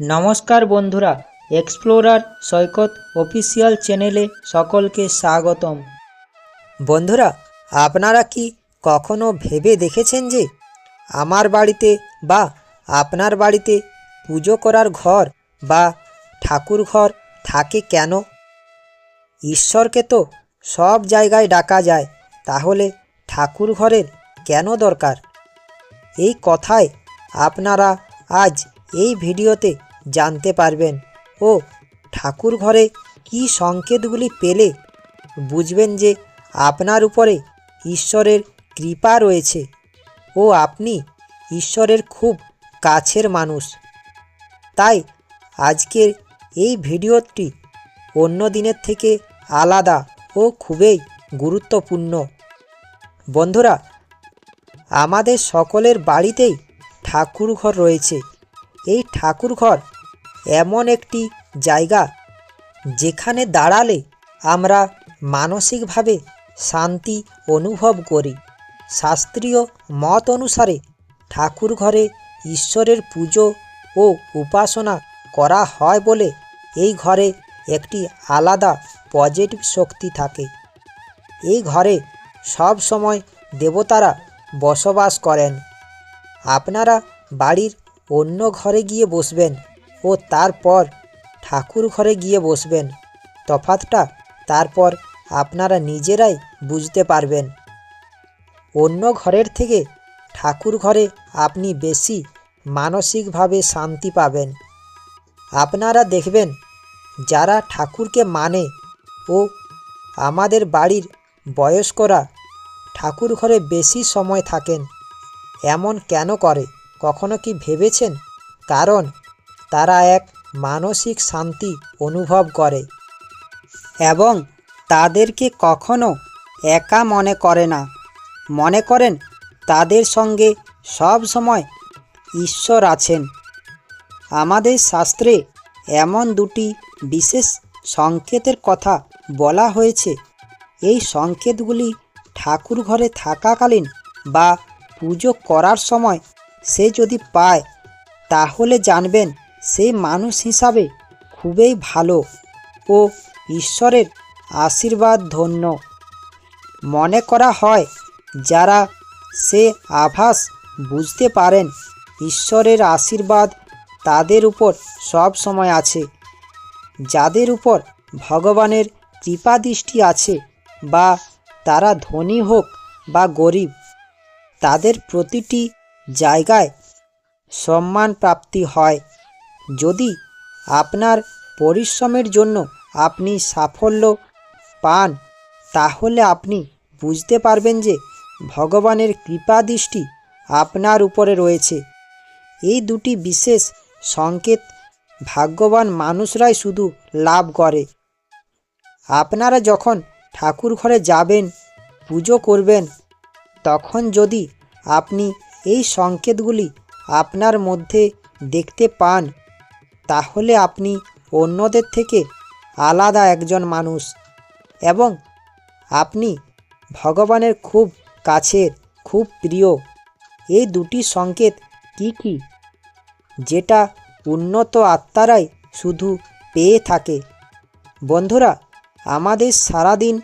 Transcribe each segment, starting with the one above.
নমস্কার বন্ধুরা এক্সপ্লোরার সৈকত অফিসিয়াল চ্যানেলে সকলকে স্বাগতম। বন্ধুরা, আপনারা কি কখনো ভেবে দেখেছেন যে আমার বাড়িতে বা আপনার বাড়িতে পুজো করার ঘর বা ঠাকুর ঘর থাকে কেন? ঈশ্বরকে তো সব জায়গায় ডাকা যায়, তাহলে ঠাকুর ঘরের কেন দরকার? এই কথায় আপনারা আজ এই ভিডিওতে জানতে পারবেন। ও, ঠাকুর ঘরে কী সংকেতগুলি পেলে? বুঝবেন যে আপনার উপরে ঈশ্বরের কৃপা রয়েছে। ও, আপনি ঈশ্বরের খুব কাছের মানুষ। তাই আজকের এই ভিডিওটি অন্য দিনের থেকে আলাদা ও খুবই গুরুত্বপূর্ণ। বন্ধুরা, আমাদের সকলের বাড়িতেই ঠাকুর ঘর রয়েছে। এই ঠাকুর ঘর এমন একটি জায়গা যেখানে দাঁড়ালে আমরা মানসিকভাবে শান্তি অনুভব করি। শাস্ত্রীয় মত অনুসারে ঠাকুর ঘরে ঈশ্বরের পুজো ও উপাসনা করা হয় বলে এই ঘরে একটি আলাদা পজিটিভ শক্তি থাকে। এই ঘরে সব সময় দেবতারা বসবাস করেন। আপনারা বাড়ির অন্য ঘরে গিয়ে বসবেন। ও তারপর ঠাকুর ঘরে গিয়ে বসবেন। তফাতটা তারপর আপনারা নিজেরাই বুঝতে পারবেন। অন্য ঘরের থেকে ঠাকুর ঘরে আপনি বেশি মানসিকভাবে শান্তি পাবেন। আপনারা দেখবেন যারা ঠাকুরকে মানে ও আমাদের বাড়ির বয়স্করা ঠাকুর ঘরে বেশি সময় থাকেন, এমন কেন করে? কখনো কি ভেবেছেন? কারণ তারা এক মানসিক শান্তি অনুভব করে এবং তাদেরকে কখনো একা মনে করে না। মনে করেন, তাদের সঙ্গে সব সময় ঈশ্বর আছেন। আমাদের শাস্ত্রে এমন দুটি বিশেষ সংকেতের কথা বলা হয়েছে। এই সংকেতগুলি ঠাকুর ঘরে থাকাকালীন বা পুজো করার সময় সে যদি পায়, তাহলে জানবেন সে মানুষ হিসাবে খুবই ভালো ও ঈশ্বরের আশীর্বাদ ধন্য। মনে করা হয় যারা সে আভাস বুঝতে পারেন ঈশ্বরের আশীর্বাদ তাদের উপর সব সময় আছে, যাদের উপর ভগবানের কৃপা দৃষ্টি আছে বা তারা ধনী হোক বা গরিব, তাদের প্রতিটি জায়গায় সম্মান প্রাপ্তি হয়। যদি আপনার পরিশ্রমের জন্য আপনি সাফল্য পান, তাহলে আপনি বুঝতে পারবেন যে ভগবানের কৃপা দৃষ্টি আপনার উপরে রয়েছে। এই দুটি বিশেষ সংকেত ভাগ্যবান মানুষরাই শুধু লাভ করে। আপনারা যখন ঠাকুর ঘরে যাবেন, পুজো করবেন, তখন যদি আপনি এই সংকেতগুলি আপনার মধ্যে দেখতে পান তাহলে আপনি অন্যদের থেকে আলাদা একজন মানুষ এবং আপনি ভগবানের খুব কাছের, খুব প্রিয়। এই দুটি সংকেত কি কি? যেটা উন্নত আত্মারাই শুধু পেয়ে থাকে। বন্ধুরা, আমাদের সারাদিন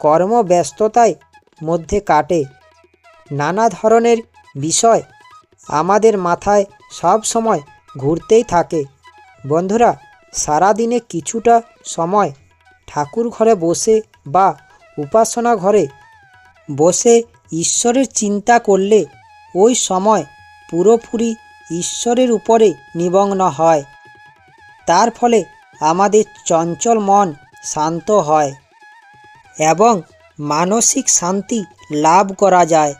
কর্মব্যস্ততায় মধ্যে কাটে। নানা ধরনের বিষয় আমাদের মাথায় সব সময় ঘুরতেই থাকে। বন্ধুরা, সারাদিনে কিছুটা সময় ঠাকুর ঘরে বসে বা উপাসনা ঘরে বসে ঈশ্বরের চিন্তা করলে ওই সময় পুরোপুরি ঈশ্বরের উপরে নিমগ্ন হয়। তার ফলে আমাদের চঞ্চল মন শান্ত হয় এবং মানসিক শান্তি লাভ করা যায়।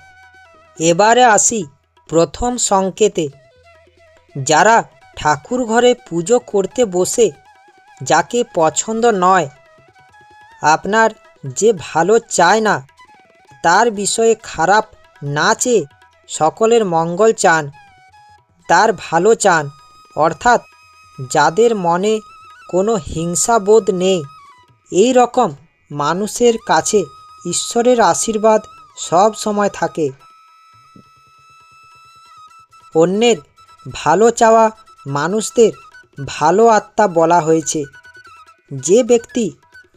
এবারে আসি প্রথম সংকেতে। যারা ঠাকুর ঘরে পুজো করতে বসে, যাকে পছন্দ নয়। আপনার যে ভালো চায় না, তার বিষয়ে খারাপ না চেয়ে সকলের মঙ্গল চান। তার ভালো চান, অর্থাৎ যাদের মনে কোনো হিংসাবোধ নেই। এই রকম মানুষের কাছে ঈশ্বরের আশীর্বাদ সব সময় থাকে। অন্যের ভালো চাওয়া মানুষদের ভালো আত্মা বলা হয়েছে। যে ব্যক্তি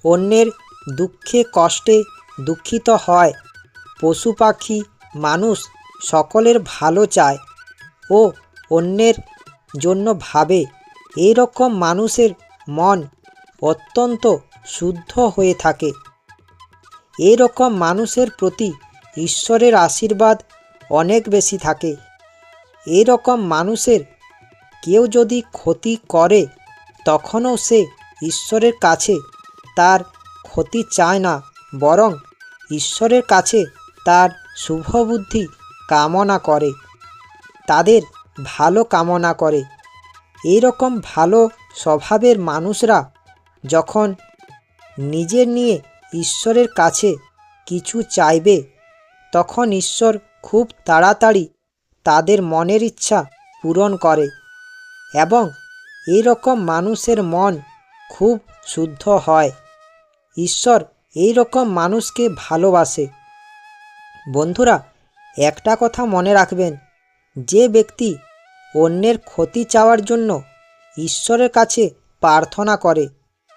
অন্যের দুঃখে, কষ্টে দুঃখিত হয়, পশু পাখি, মানুষ সকলের ভালো চায় ও অন্যের জন্য ভাবে এই রকম মানুষের মন অত্যন্ত শুদ্ধ হয়ে থাকে। এই রকম মানুষের প্রতি ঈশ্বরের আশীর্বাদ অনেক বেশি থাকে। এই রকম মানুষের কেউ যদি ক্ষতি করে, তখনও সে ঈশ্বরের কাছে তার ক্ষতি চায় না, বরং ঈশ্বরের কাছে তার শুভবুদ্ধি কামনা করে, তাদের ভালো কামনা করে। এই রকম ভালো স্বভাবের মানুষরা যখন নিজের নিয়ে ঈশ্বরের কাছে কিছু চাইবে, তখন ঈশ্বর খুব তাড়াতাড়ি তাদের মনের ইচ্ছা পূরণ করে। এবং রকম মানুষের মন খুব শুদ্ধ হয়। ঈশ্বর এই রকম মানুষকে ভালোবাসে। বন্ধুরা, একটা কথা মনে রাখবেন, যে ব্যক্তি অন্যের ক্ষতি চাওয়ার জন্য ঈশ্বরের কাছে প্রার্থনা করে,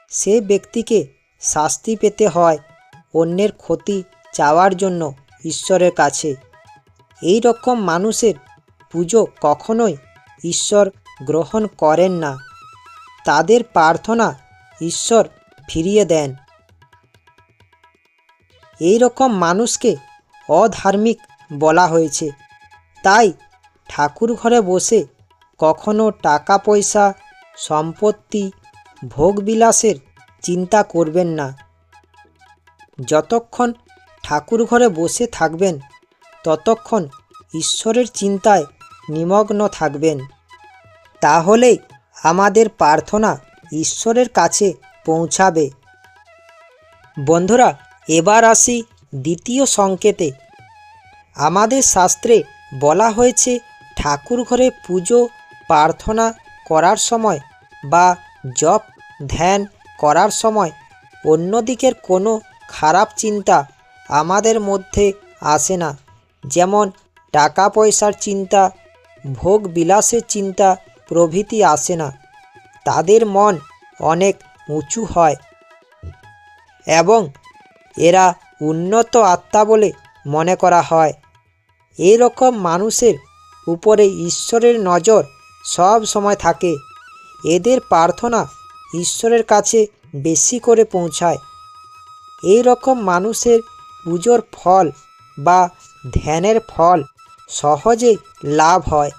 সে ব্যক্তিকে শাস্তি পেতে হয় অন্যের ক্ষতি চাওয়ার জন্য ঈশ্বরের কাছে। এই রকম মানুষের পুজো কখনোই ঈশ্বর গ্রহণ করেন না। তাদের প্রার্থনা ঈশ্বর ফিরিয়ে দেন। এই রকম মানুষকে অধার্মিক বলা হয়েছে। তাই ঠাকুর ঘরে বসে কখনো টাকা পয়সা সম্পত্তি, ভোগবিলাসের চিন্তা করবেন না। যতক্ষণ ঠাকুর ঘরে বসে থাকবেন, ততক্ষণ ঈশ্বরের চিন্তায় নিমগ্ন থাকবেন। তাহলেই আমাদের প্রার্থনা ঈশ্বরের কাছে পৌঁছাবে। বন্ধুরা, এবার আসি দ্বিতীয় সংকেতে। আমাদের শাস্ত্রে বলা হয়েছে, ঠাকুর ঘরে পুজো, প্রার্থনা করার সময় বা জপ, ধ্যান করার সময় অন্যদিকের কোনো খারাপ চিন্তা আমাদের মধ্যে আসে না। যেমন টাকা পয়সার চিন্তা, ভোগ বিলাসের চিন্তা প্রভৃতি আসে না। তাদের মন অনেক উঁচু হয় এবং এরা উন্নত আত্মা বলে মনে করা হয়। এরকম মানুষের উপরে ঈশ্বরের নজর সব সময় থাকে। এদের প্রার্থনা ঈশ্বরের কাছে বেশি করে পৌঁছায়। এই রকম মানুষের পুজোর ফল বা ধ্যানের ফল সহজেই লাভ হয়।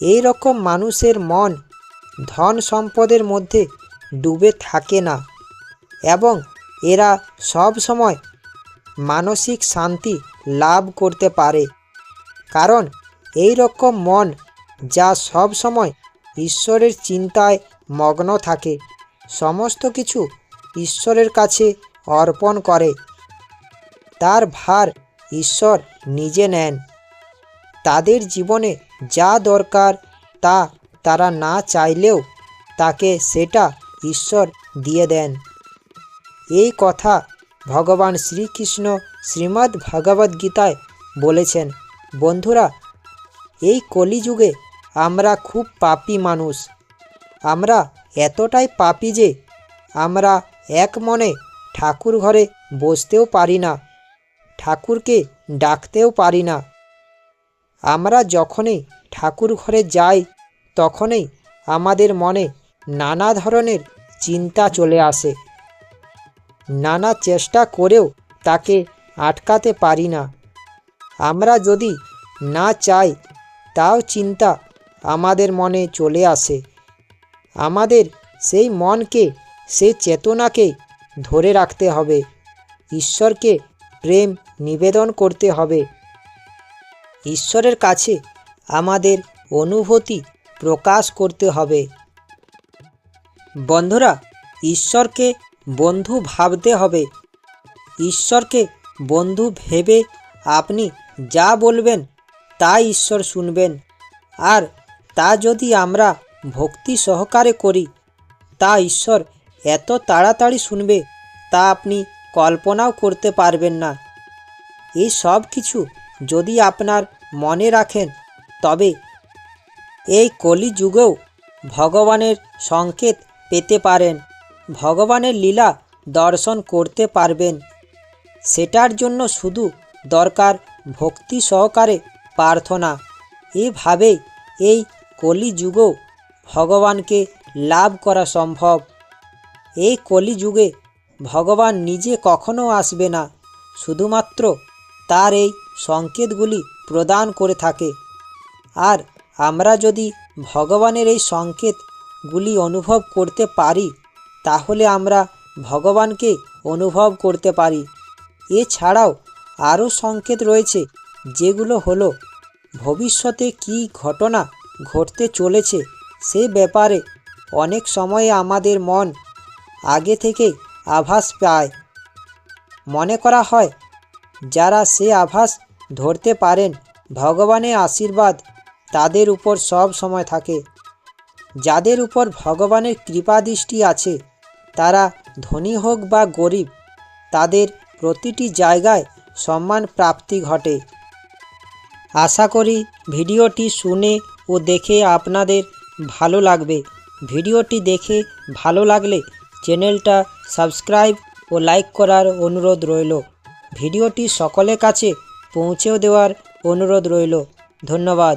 এই রকম মানুষের মন ধন সম্পদের মধ্যে ডুবে থাকে না এবং এরা সব সময় মানসিক শান্তি লাভ করতে পারে। কারণ এই রকম মন যা সব সময় ঈশ্বরের চিন্তায় মগ্ন থাকে, সমস্ত কিছু ঈশ্বরের কাছে অর্পণ করে। তার ভার ঈশ্বর নিজে নেন। তাদের জীবনে যা দরকার তা তারা না চাইলেও তাকে সেটা ঈশ্বর দিয়ে দেন। এই কথা ভগবান শ্রীকৃষ্ণ শ্রীমদ্ ভগবদ্ গীতায় বলেছেন, বন্ধুরা, এই কলিযুগে আমরা খুব পাপি মানুষ। আমরা এতটাই পাপি যে আমরা এক মনে ঠাকুর ঘরে বসতেও পারি না, ঠাকুরকে ডাকতেও পারি না। আমরা যখনই ঠাকুর ঘরে যাই, তখনই আমাদের মনে নানা ধরনের চিন্তা চলে আসে। নানা চেষ্টা করেও তাকে আটকাতে পারি না। আমরা যদি না চাই, তাও চিন্তা আমাদের মনে চলে আসে। আমাদের সেই মনকে, সেই চেতনাকে ধরে রাখতে হবে। ঈশ্বরকে প্রেম নিবেদন করতে হবে। ঈশ্বরের কাছে আমাদের অনুভূতি প্রকাশ করতে হবে। বন্ধুরা, ঈশ্বরকে বন্ধু ভাবতে হবে। ঈশ্বরকে বন্ধু ভেবে আপনি যা বলবেন তা ঈশ্বর শুনবেন। আর তা যদি আমরা ভক্তি সহকারে করি, তা ঈশ্বর এত তাড়াতাড়ি শুনবে, তা আপনি কল্পনাও করতে পারবেন না। এই সব কিছু যদি আপনার মনে রাখেন। তবে এই কলিযুগেও ভগবানের সংকেত পেতে পারেন। ভগবানের লীলা দর্শন করতে পারবেন। সেটার জন্য শুধু দরকার ভক্তি সহকারে প্রার্থনা। এভাবেই এই কলিযুগেও ভগবানকে লাভ করা সম্ভব। এই কলিযুগে ভগবান নিজে কখনো আসবে না। শুধুমাত্র তার এই সংকেতগুলি প্রদান করে থাকে। আর আমরা যদি ভগবানের এই সংকেতগুলি অনুভব করতে পারি, তাহলে আমরা ভগবানকে অনুভব করতে পারি। এছাড়াও আরও সংকেত রয়েছে, যেগুলো হলো, ভবিষ্যতে কী ঘটনা ঘটতে চলেছে সে ব্যাপারে অনেক সময়ে আমাদের মন আগে থেকেই আভাস পায়। মনে করা হয়, যারা সে আভাস ধরতে পারেন। ভগবানের আশীর্বাদ তাদের উপর সব সময় থাকে। যাদের উপর ভগবানের কৃপাদৃষ্টি আছে, তারা ধনী হোক বা গরিব, তাদের প্রতিটি জায়গায় সম্মান প্রাপ্তি ঘটে। আশা করি ভিডিওটি শুনে ও দেখে আপনাদের ভালো লাগবে। ভিডিওটি দেখে ভালো লাগলে চ্যানেলটা সাবস্ক্রাইব ও লাইক করার অনুরোধ রইল। ভিডিওটি সকলের কাছে পৌঁছেও দেওয়ার অনুরোধ রইল। ধন্যবাদ।